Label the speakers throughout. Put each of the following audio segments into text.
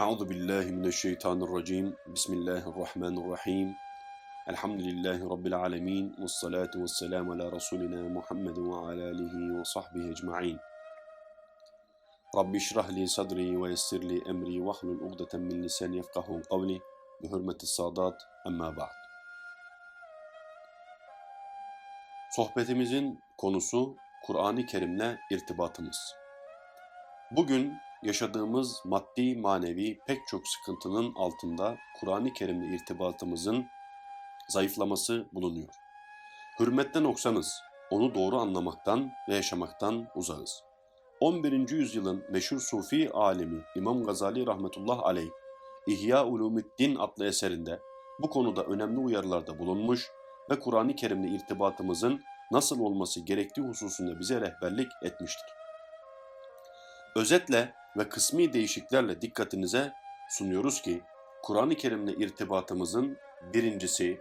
Speaker 1: أعوذ بالله من الشيطان الرجيم. بسم الله الرحمن الرحيم. الحمد لله رب العالمين والصلاة والسلام على رسولنا محمد وعلى آله وصحبه أجمعين. رب اشرح لي صدري ويسر لي أمري واحلل عقدة من لساني يفقه قولي بحرمة الصادات. أما بعد. Sohbetimizin konusu Kur'an-ı Kerim'le irtibatımız. Bugün yaşadığımız maddi manevi pek çok sıkıntının altında Kur'an-ı Kerim'le irtibatımızın zayıflaması bulunuyor. Hürmetten oksanız, onu doğru anlamaktan ve yaşamaktan uzağız. 11. yüzyılın meşhur sufi alimi İmam Gazali rahmetullah aleyh İhya Ulumuddin adlı eserinde bu konuda önemli uyarılarda bulunmuş ve Kur'an-ı Kerim'le irtibatımızın nasıl olması gerektiği hususunda bize rehberlik etmiştir. Özetle ve kısmi değişiklerle dikkatinize sunuyoruz ki Kur'an-ı Kerim'le irtibatımızın birincisi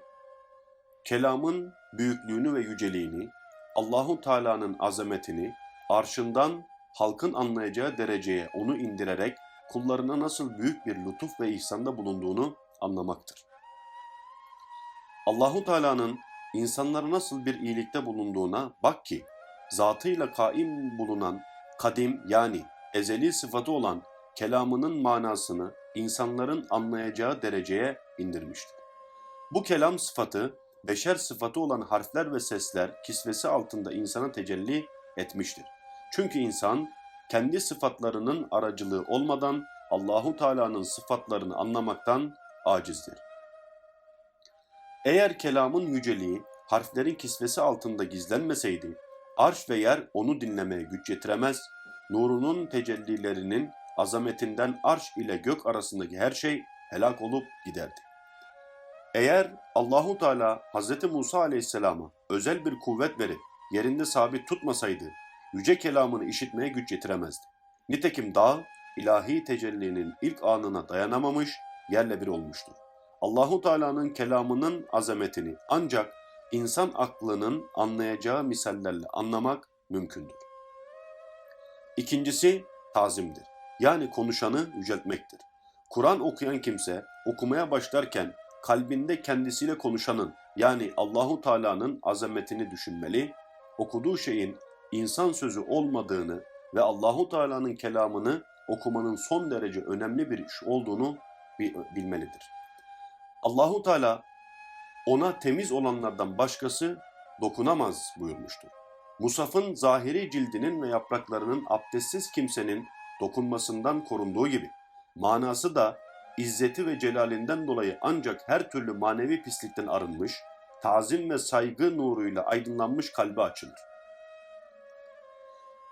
Speaker 1: kelamın büyüklüğünü ve yüceliğini, Allahu Teala'nın azametini arşından halkın anlayacağı dereceye onu indirerek kullarına nasıl büyük bir lütuf ve ihsanda bulunduğunu anlamaktır. Allahu Teala'nın insanlara nasıl bir iyilikte bulunduğuna bak ki zatıyla kaim bulunan kadim yani ezeli sıfatı olan kelamının manasını insanların anlayacağı dereceye indirmiştir. Bu kelam sıfatı beşer sıfatı olan harfler ve sesler kisvesi altında insana tecelli etmiştir. Çünkü insan kendi sıfatlarının aracılığı olmadan Allahu Teala'nın sıfatlarını anlamaktan acizdir. Eğer kelamın yüceliği harflerin kisvesi altında gizlenmeseydi, arş ve yer onu dinlemeye güç yetiremez, nurunun tecellilerinin azametinden arş ile gök arasındaki her şey helak olup giderdi. Eğer Allahu Teala Hz. Musa Aleyhisselam'a özel bir kuvvet verip yerinde sabit tutmasaydı, yüce kelamını işitmeye güç yetiremezdi. Nitekim dağ, ilahi tecellinin ilk anına dayanamamış, yerle bir olmuştur. Allahu Teala'nın kelamının azametini ancak insan aklının anlayacağı misallerle anlamak mümkündür. İkincisi tazimdir. Yani konuşanı yüceltmektir. Kur'an okuyan kimse okumaya başlarken kalbinde kendisiyle konuşanın yani Allahu Teala'nın azametini düşünmeli, okuduğu şeyin insan sözü olmadığını ve Allahu Teala'nın kelamını okumanın son derece önemli bir iş olduğunu bilmelidir. Allahu Teala ona temiz olanlardan başkası dokunamaz buyurmuştur. Musaf'ın zahiri cildinin ve yapraklarının abdestsiz kimsenin dokunmasından korunduğu gibi, manası da izzeti ve celalinden dolayı ancak her türlü manevi pislikten arınmış, tazim ve saygı nuruyla aydınlanmış kalbi açılır.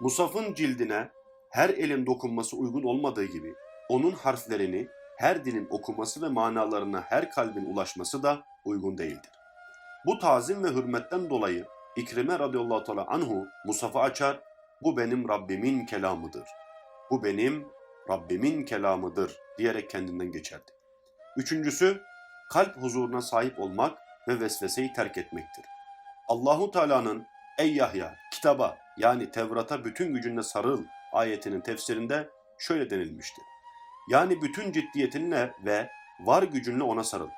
Speaker 1: Musaf'ın cildine her elin dokunması uygun olmadığı gibi, onun harflerini her dilin okuması ve manalarına her kalbin ulaşması da uygun değildir. Bu tazim ve hürmetten dolayı İkrime radıyallahu teala anhu Musaf'ı açar, bu benim Rabbimin kelamıdır. Bu benim Rabbimin kelamıdır diyerek kendinden geçerdi. Üçüncüsü, kalp huzuruna sahip olmak ve vesveseyi terk etmektir. Allahu Teala'nın Ey Yahya kitaba yani Tevrat'a bütün gücünle sarıl ayetinin tefsirinde şöyle denilmiştir. Yani bütün ciddiyetinle ve var gücünle ona sarıl.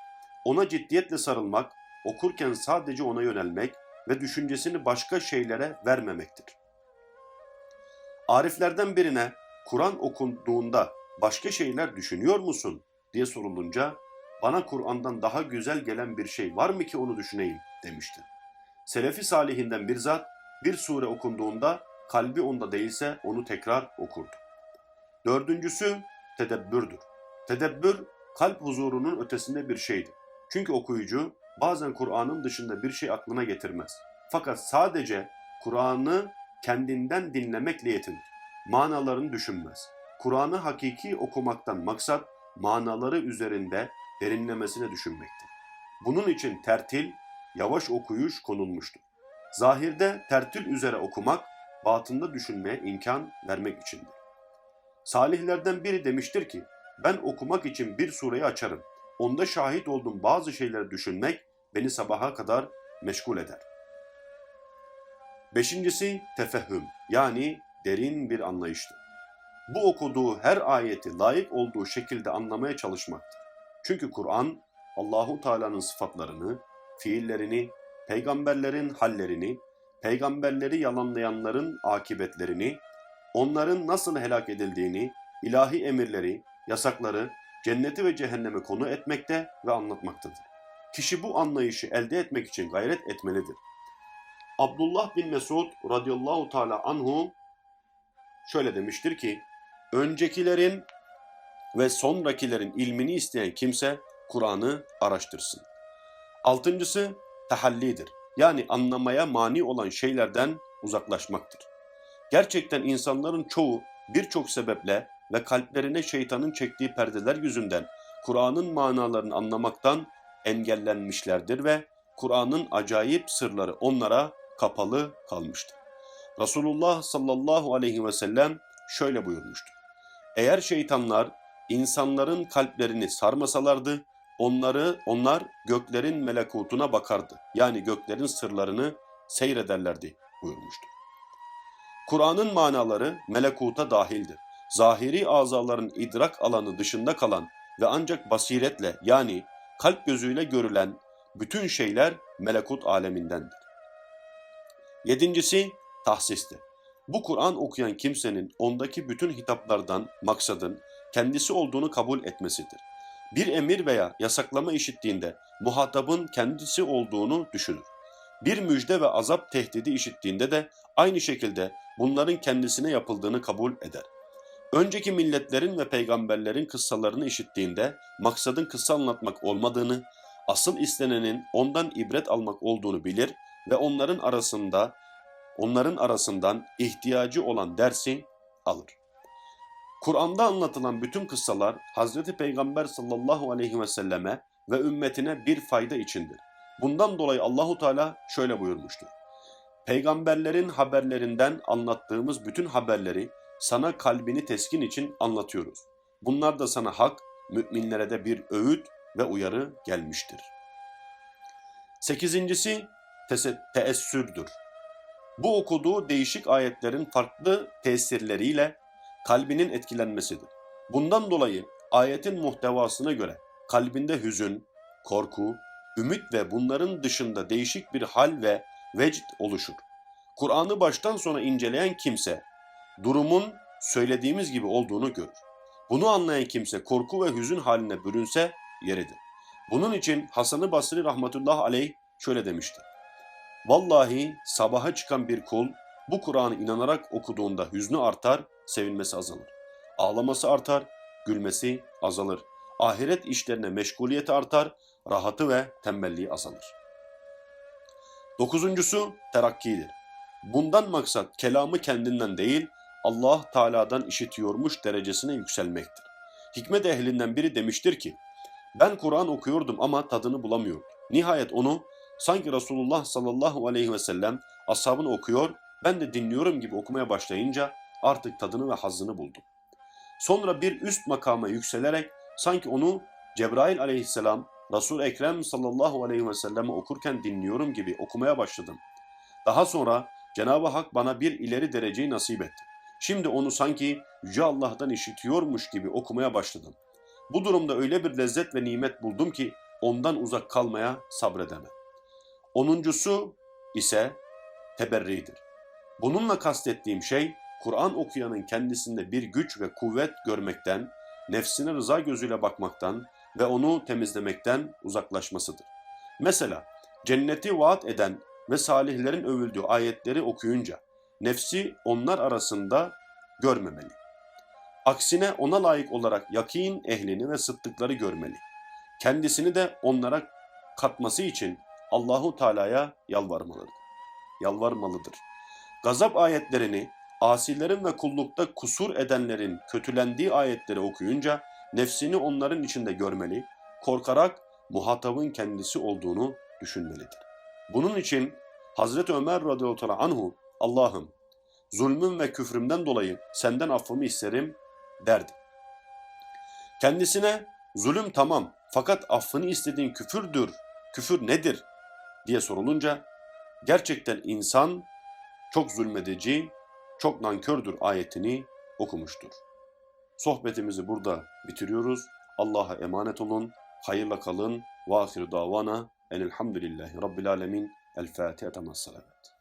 Speaker 1: Ona ciddiyetle sarılmak, okurken sadece ona yönelmek ve düşüncesini başka şeylere vermemektir. Ariflerden birine Kur'an okunduğunda başka şeyler düşünüyor musun diye sorulunca bana Kur'an'dan daha güzel gelen bir şey var mı ki onu düşüneyim demişti. Selefi salihinden bir zat bir sure okunduğunda kalbi onda değilse onu tekrar okurdu. Dördüncüsü tedebbürdür. Tedebbür kalp huzurunun ötesinde bir şeydir. Çünkü okuyucu bazen Kur'an'ın dışında bir şey aklına getirmez. Fakat sadece Kur'an'ı kendinden dinlemekle yetinir. Manalarını düşünmez. Kur'an'ı hakiki okumaktan maksat manaları üzerinde derinlemesine düşünmektir. Bunun için tertil, yavaş okuyuş konulmuştur. Zahirde tertil üzere okumak, batında düşünmeye imkan vermek içindir. Salihlerden biri demiştir ki, ben okumak için bir sureyi açarım. Onda şahit olduğum bazı şeyleri düşünmek beni sabaha kadar meşgul eder. Beşincisi tefehüm yani derin bir anlayıştır. bu okuduğu her ayeti layık olduğu şekilde anlamaya çalışmaktır. Çünkü Kur'an Allahu Teala'nın sıfatlarını, fiillerini, peygamberlerin hallerini, peygamberleri yalanlayanların akibetlerini, onların nasıl helak edildiğini, ilahi emirleri, yasakları, cenneti ve cehennemi konu etmekte ve anlatmaktadır. Kişi bu anlayışı elde etmek için gayret etmelidir. Abdullah bin Mesud radıyallahu teala anhu şöyle demiştir ki, öncekilerin ve sonrakilerin ilmini isteyen kimse Kur'an'ı araştırsın. Altıncısı tehallidir. Yani anlamaya mani olan şeylerden uzaklaşmaktır. Gerçekten insanların çoğu birçok sebeple ve kalplerine şeytanın çektiği perdeler yüzünden Kur'an'ın manalarını anlamaktan engellenmişlerdir ve Kur'an'ın acayip sırları onlara kapalı kalmıştır. Resulullah sallallahu aleyhi ve sellem şöyle buyurmuştur. Eğer şeytanlar insanların kalplerini sarmasalardı, onları onlar göklerin melekutuna bakardı. Yani göklerin sırlarını seyrederlerdi buyurmuştur. Kur'an'ın manaları melekuta dahildir. Zahiri azaların idrak alanı dışında kalan ve ancak basiretle yani kalp gözüyle görülen bütün şeyler melekut alemindendir. Yedincisi tahsistir. Bu Kur'an okuyan kimsenin ondaki bütün hitaplardan maksadın kendisi olduğunu kabul etmesidir. Bir emir veya yasaklama işittiğinde muhatabın kendisi olduğunu düşünür. Bir müjde ve azap tehdidi işittiğinde de aynı şekilde bunların kendisine yapıldığını kabul eder. Önceki milletlerin ve peygamberlerin kıssalarını işittiğinde maksadın kıssa anlatmak olmadığını, asıl istenenin ondan ibret almak olduğunu bilir ve onların arasında onların arasından ihtiyacı olan dersi alır. Kur'an'da anlatılan bütün kıssalar Hazreti Peygamber sallallahu aleyhi ve selleme ve ümmetine bir fayda içindir. Bundan dolayı Allahu Teala şöyle buyurmuştur. Peygamberlerin haberlerinden anlattığımız bütün haberleri sana kalbini teskin için anlatıyoruz. Bunlar da sana hak, müminlere de bir öğüt ve uyarı gelmiştir. Sekizincisi teessürdür. Bu okuduğu değişik ayetlerin farklı tesirleriyle kalbinin etkilenmesidir. Bundan dolayı ayetin muhtevasına göre kalbinde hüzün, korku, ümit ve bunların dışında değişik bir hal ve vecd oluşur. Kur'an'ı baştan sona inceleyen kimse durumun söylediğimiz gibi olduğunu görür. Bunu anlayan kimse korku ve hüzün haline bürünse yeridir. Bunun için Hasan-ı Basri rahmetullah aleyh şöyle demiştir. Vallahi sabaha çıkan bir kul bu Kur'an'ı inanarak okuduğunda hüznü artar, sevinmesi azalır. Ağlaması artar, gülmesi azalır. Ahiret işlerine meşguliyeti artar, rahatı ve tembelliği azalır. Dokuzuncusu terakkidir. Bundan maksat kelamı kendinden değil, Allah Teala'dan işitiyormuş derecesine yükselmektir. Hikmet ehlinden biri demiştir ki, ben Kur'an okuyordum ama tadını bulamıyordum. Nihayet onu sanki Resulullah sallallahu aleyhi ve sellem ashabını okuyor, ben de dinliyorum gibi okumaya başlayınca artık tadını ve hazzını buldum. Sonra bir üst makama yükselerek sanki onu Cebrail aleyhisselam Resul Ekrem sallallahu aleyhi ve sellem okurken dinliyorum gibi okumaya başladım. Daha sonra Cenab-ı Hak bana bir ileri dereceyi nasip etti. Şimdi onu sanki Yüce Allah'tan işitiyormuş gibi okumaya başladım. Bu durumda öyle bir lezzet ve nimet buldum ki ondan uzak kalmaya sabredemem. Onuncusu ise teberridir. Bununla kastettiğim şey Kur'an okuyanın kendisinde bir güç ve kuvvet görmekten, nefsine rıza gözüyle bakmaktan ve onu temizlemekten uzaklaşmasıdır. Mesela cenneti vaat eden ve salihlerin övüldüğü ayetleri okuyunca nefsi onlar arasında görmemeli. Aksine ona layık olarak yakin ehlini ve sıddıkları görmeli. Kendisini de onlara katması için Allahu Teala'ya yalvarmalıdır. Yalvarmalıdır. Gazap ayetlerini asilerin ve kullukta kusur edenlerin kötülendiği ayetleri okuyunca nefsini onların içinde görmeli, korkarak muhatabın kendisi olduğunu düşünmelidir. Bunun için Hazreti Ömer radıyallahu anhu Allah'ım zulmüm ve küfrümden dolayı senden affımı isterim derdi. Kendisine zulüm tamam fakat affını istediğin küfürdür, küfür nedir diye sorulunca gerçekten insan çok zulmedici, çok nankördür ayetini okumuştur. Sohbetimizi burada bitiriyoruz. Allah'a emanet olun. Hayırla kalın. Ve ahir davana enelhamdülillahi rabbil alemin. El Fatiha salavat.